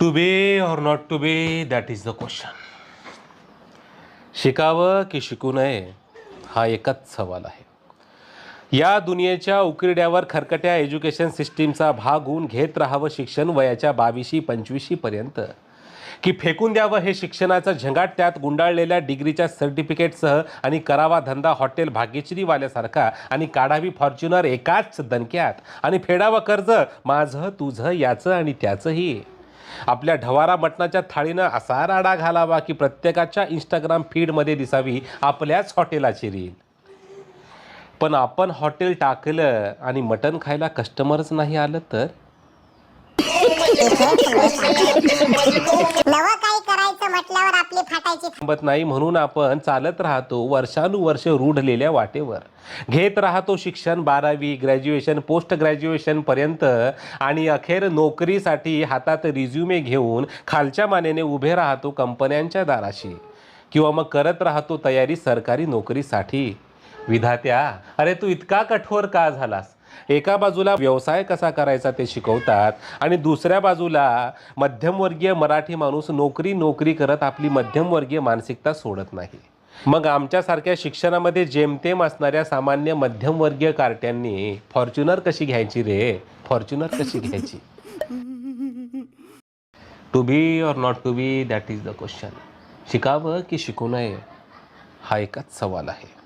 To be or not to be that is the question शिकावं की शिकू नये हा एकच सवाल आहे. या दुनियेच्या उकिरड्यावर खरकट्या एज्युकेशन सिस्टीमचा भाग होऊन घेत राहावं शिक्षण वयाच्या बावीशी पंचवीशीपर्यंत की फेकून द्यावं हे शिक्षणाचं झंगाट त्यात गुंडाळलेल्या डिग्रीच्या सर्टिफिकेटसह आणि करावा धंदा हॉटेल भाग्यश्रीवाल्यासारखा आणि काढावी फॉर्च्युनर एकाच दणक्यात आणि फेडावं कर्ज माझं तुझं याचं आणि त्याचंही. आपल्या ढवारा मटणाच्या थाळीनं असा राडा घालावा की प्रत्येकाच्या इंस्टाग्राम फीडमध्ये दिसावी आपल्याच हॉटेलाची रील. पण आपण हॉटेल टाकलं आणि मटण खायला कस्टमरच नाही आलं तर? आपली थांबत नाही म्हणून आपण चालत राहतो वर्षानुवर्ष रूढलेल्या वाटेवर. घेत राहतो शिक्षण बारावी ग्रॅज्युएशन पोस्ट ग्रॅज्युएशन पर्यंत आणि अखेर नोकरीसाठी हातात रिझ्युमे घेऊन खालच्या मानेने उभे राहतो कंपन्यांच्या दाराशी. किंवा मग करत राहतो तयारी सरकारी नोकरीसाठी. विधात्या अरे तू इतका कठोर का झालास? एका बाजूला व्यवसाय कसा करायचा ते शिकवतात आणि दुसऱ्या बाजूला मध्यमवर्गीय मराठी माणूस नोकरी नोकरी करत आपली मध्यमवर्गीय मानसिकता सोडत नाही. मग आमच्यासारख्या शिक्षणामध्ये जेमतेम असणाऱ्या सामान्य मध्यमवर्गीय कार्ट्यांनी फॉर्च्युनर कशी घ्यायची रे? फॉर्च्युनर कशी घ्यायची? To be or not to be that is the question शिकावं की शिकू नये हा एकच सवाल आहे.